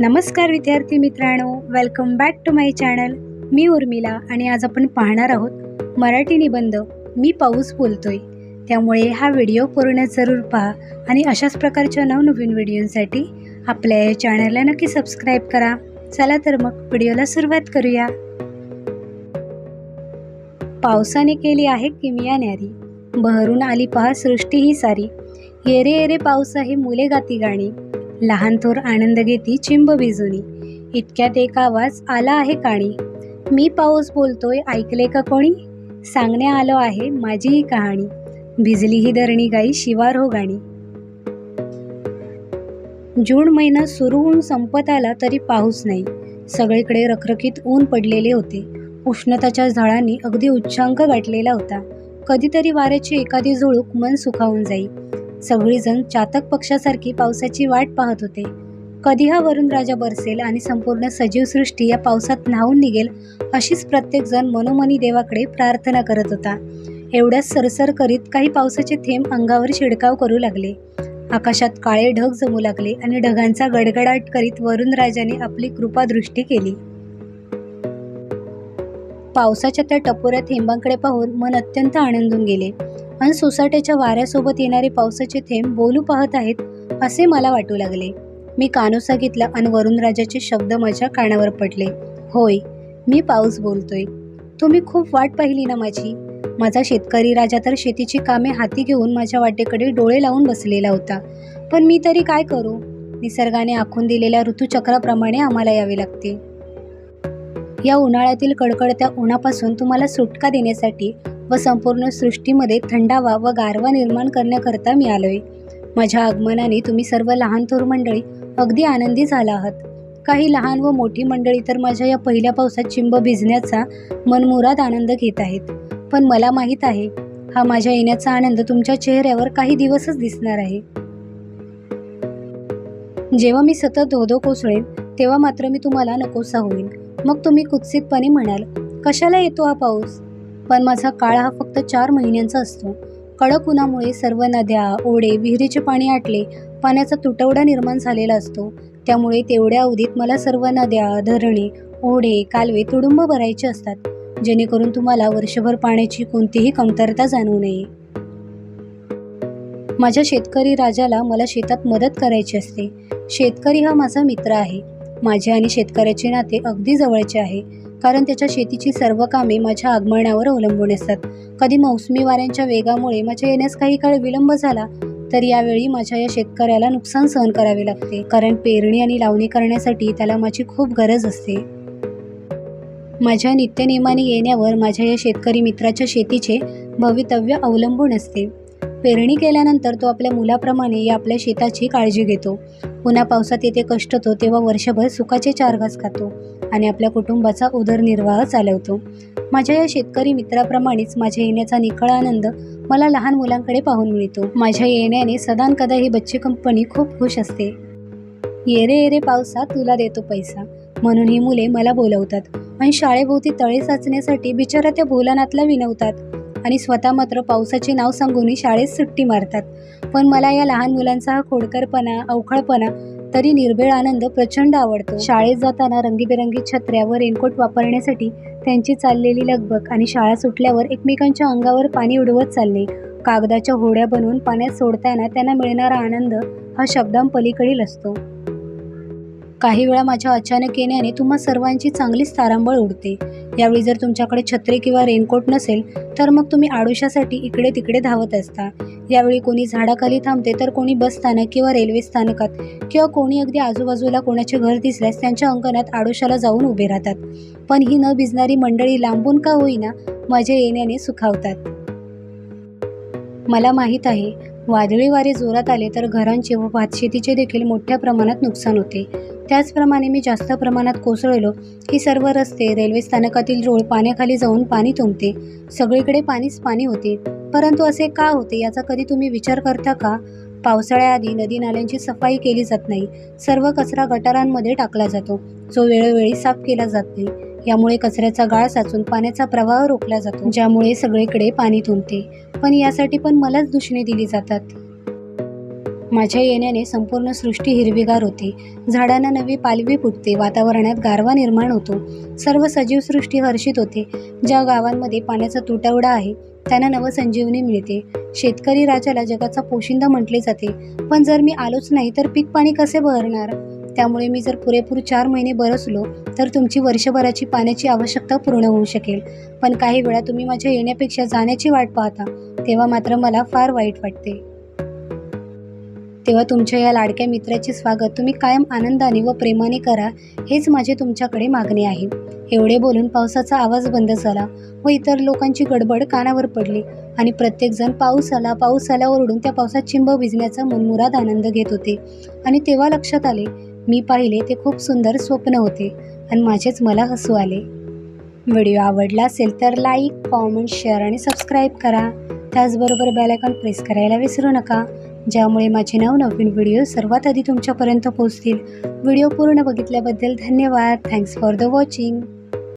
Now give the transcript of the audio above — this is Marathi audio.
नमस्कार विद्यार्थी मित्रांनो. Welcome back to my channel मी उर्मिला आणि आज आपण पाहणार आहोत मराठी निबंध मी पाऊस बोलतोय. त्यामुळे हा व्हिडिओ पूर्ण जरूर पहा आणि अशाच प्रकारच्या नवनवीन व्हिडिओंसाठी आपल्या या चॅनलला नक्की सबस्क्राईब करा. चला तर मग व्हिडिओला सुरुवात करूया. पावसाने केली आहे किमिया न्यारी. बहरून आली पहा सृष्टी ही सारी. येरे येरे पाऊस आहे मुले गाती गाणी. लहान थोर आनंद घेती चिंब भिजुनी इतक्यात एक आवाज आला आहे काणी. मी पाऊस बोलतोय ऐकले का कोणी? सांगण्या आलो आहे माझी ही कहाणी. भिजली ही धरणी गाई शिवार हो गाणी. जून महिना सुरू होऊन संपत आला तरी पाऊस नाही. सगळीकडे रखरखीत ऊन पडलेले होते. उष्णताच्या झाडांनी अगदी उच्चांक गाठलेला होता. कधीतरी वाऱ्याची एखादी झुळूक मन सुखावून जाई. सगळीजण चातक पक्षासारखी पावसाची वाट पाहत होते. कधी हा वरुण राजा बरसेल आणि संपूर्ण सजीव सृष्टी या पावसात न्हावून निघेल अशीच प्रत्येकजण मनोमनी देवाकडे प्रार्थना करत होता. एवढ्याच सरसर करीत काही पावसाचे थेंब अंगावर शिडकाव करू लागले. आकाशात काळे ढग जमू लागले आणि ढगांचा गडगडाट करीत वरुण राजाने आपली कृपादृष्टी केली. पावसाच्या त्या टपोऱ्या थेंबांकडे पाहून मन अत्यंत आनंदून गेले. आणि सोसाट्याच्या वाऱ्यासोबत येणारे पावसाचे थेंब बोलू पाहत आहेत असे मला वाटू लागले. मी कानोसा घेतला आणि वरुणराजाचे शब्द माझ्या कानावर पडले. होय मी पाऊस बोलतोय. तुम्ही खूप वाट पाहिली ना माझी. माझा शेतकरी राजा तर शेतीची कामे हाती घेऊन माझ्या वाटेकडे डोळे लावून बसलेला होता. पण मी तरी काय करू? निसर्गाने आखून दिलेल्या ऋतुचक्राप्रमाणे आम्हाला यावे लागते. या उन्हाळ्यातील कडकडत्या उन्हापासून तुम्हाला सुटका देण्यासाठी व संपूर्ण सृष्टीमध्ये थंडावा व गारवा निर्माण करण्याकरता मी आलोय. माझ्या आगमनाने तुम्ही सर्व लहान थोर मंडळी अगदी आनंदी झाला आहात. काही लहान व मोठी मंडळी तर माझ्या या पहिल्या पावसात चिंब भिजण्याचा मनमुराद आनंद घेत आहेत. पण मला माहीत आहे हा माझ्या येण्याचा आनंद तुमच्या चेहऱ्यावर काही दिवसच दिसणार आहे. जेव्हा मी सतत धोधो कोसळेन तेव्हा मात्र मी तुम्हाला नकोसा होईन. मग तुम्ही कुत्सितपणे म्हणाल कशाला येतो हा पाऊस? पण माझा काळ हा फक्त चार महिन्यांचा असतो. कडक उन्हामुळे सर्व नद्या ओढे विहिरीचे पाणी आटले पाण्याचा तुटवडा निर्माण झालेला असतो. त्यामुळे तेवढ्या अवधीत मला सर्व नद्या धरणे ओढे कालवे तुडुंब भरायचे असतात. जेणेकरून तुम्हाला वर्षभर पाण्याची कोणतीही कमतरता जाणवू नये. माझ्या शेतकरी राजाला मला शेतात मदत करायची असते. शेतकरी हा माझा मित्र आहे. माझे आणि शेतकऱ्याचे नाते अगदी जवळचे आहे. कारण त्याच्या शेतीची सर्व कामे माझ्या आगमनावर अवलंबून असतात. कधी मौसमी वाऱ्यांच्या वेगामुळे माझ्या येण्यास काही काळ विलंब झाला तर यावेळी माझ्या या शेतकऱ्याला नुकसान सहन करावे लागते. कारण पेरणी आणि लावणी करण्यासाठी त्याला माझी खूप गरज असते. माझ्या नित्यनेमाने येण्यावर माझ्या या शेतकरी मित्राच्या शेतीचे भवितव्य अवलंबून असते. पेरणी केल्यानंतर तो आपल्या मुलाप्रमाणे या आपल्या शेताची काळजी घेतो. पुन्हा पावसात येथे कष्टतो तेव्हा वर्षभर सुखाचे चार घास खातो आणि आपल्या कुटुंबाचा उदरनिर्वाह चालवतो. माझ्या या शेतकरी मित्राप्रमाणेच माझ्या येण्याचा निखळ आनंद मला लहान मुलांकडे पाहून मिळतो. माझ्या येण्याने सदान कदा ही बच्ची कंपनी खूप खुश असते. येरे येरे पावसा तुला देतो पैसा म्हणून ही मुले मला बोलवतात आणि शाळेभोवती तळे साचण्यासाठी बिचारा त्या भोलानाथला विनवतात. आणि स्वतः मात्र पावसाचे नाव सांगून शाळेत सुट्टी मारतात. पण मला या लहान मुलांचा हा खोडकरपणा अवखळपणा तरी निर्भेळ आनंद प्रचंड आवडतो. शाळेत जाताना रंगीबेरंगी छत्र्या व रेनकोट वापरण्यासाठी त्यांची चाललेली लगबग आणि शाळा सुटल्यावर एकमेकांच्या अंगावर पाणी उडवत चालणे कागदाच्या होड्या बनवून पाण्यात सोडताना त्यांना मिळणारा आनंद हा शब्दांपलीकडील असतो. काही वेळा माझ्या अचानक येण्याने तुम्हा सर्वांची चांगलीच तारांबळ उडते. यावेळी जर तुमच्याकडे छत्री किंवा रेनकोट नसेल तर मग तुम्ही आडोशासाठी इकडे तिकडे धावत असता. यावेळी कोणी झाडाखाली थांबते तर कोणी बस स्थानक किंवा रेल्वे स्थानकात किंवा कोणी अगदी आजूबाजूला कोणाचे घर दिसल्यास त्यांच्या अंगणात आडोशाला जाऊन उभे राहतात. पण ही न भिजणारी मंडळी लांबून का होईना माझ्या येण्याने सुखावतात. मला माहीत आहे वादळी वारे जोरात आले तर घरांचे व भातशेतीचे देखील मोठ्या प्रमाणात नुकसान होते. त्याचप्रमाणे मी जास्त प्रमाणात कोसळलो की सर्व रस्ते रेल्वे स्थानकातील रोड पाण्याखाली जाऊन पाणी तुंबते. सगळीकडे पाणीच पाणी होते. परंतु असे का होते याचा कधी तुम्ही विचार करता का? पावसाळ्याआधी नदी नाल्यांची सफाई केली जात नाही. सर्व कचरा गटारांमध्ये टाकला जातो. जो वेळोवेळी साफ केला जात नाही. यामुळे कचऱ्याचा गाळ साचून पाण्याचा प्रवाह रोखला जातो ज्यामुळे सगळीकडे पाणी तुंबते पण यासाठी पण मलाच दूषणे दिली जातात. माझ्या येण्याने संपूर्ण सृष्टी हिरवीगार होते. झाडांना नवी पालवी फुटते वातावरणात गारवा निर्माण होतो. सर्व सजीव सृष्टी हर्षित होते. ज्या गावांमध्ये पाण्याचा तुटवडा आहे त्यांना नवसंजीवनी मिळते. शेतकरी राजाला जगाचा पोशिंदा म्हटले जाते. पण जर मी आलोच नाही तर पीक पाणी कसे बहरणार? त्यामुळे मी जर पुरेपूर चार महिने बरसलो तर तुमची वर्षभराची पाण्याची आवश्यकता पूर्ण होऊ शकेल. पण काही वेळा तुम्ही माझ्या येण्यापेक्षा जाण्याची वाट पाहता तेव्हा मात्र मला फार वाईट वाटते. तेव्हा तुमच्या या लाडक्या मित्राचे स्वागत तुम्ही कायम आनंदाने व प्रेमाने करा हेच माझे तुमच्याकडे मागणे आहे. एवढे बोलून पावसाचा आवाज बंद झाला व इतर लोकांची गडबड कानावर पडली आणि प्रत्येकजण पाऊस आला पाऊस आला ओरडून त्या पावसात चिंब भिजण्याचा मनमुराद आनंद घेत होते. आणि तेव्हा लक्षात आले मी पाहिले ते खूप सुंदर स्वप्न होते आणि माझेच मला हसू आले. व्हिडिओ आवडला असेल तर लाईक कॉमेंट शेअर आणि सबस्क्राईब करा. त्याचबरोबर बेलायकॉन प्रेस करायला विसरू नका ज्यामुळे माझे नवनवीन व्हिडिओ सर्वात आधी तुमच्यापर्यंत पोहोचतील. व्हिडिओ पूर्ण बघितल्याबद्दल धन्यवाद. Thanks for the watching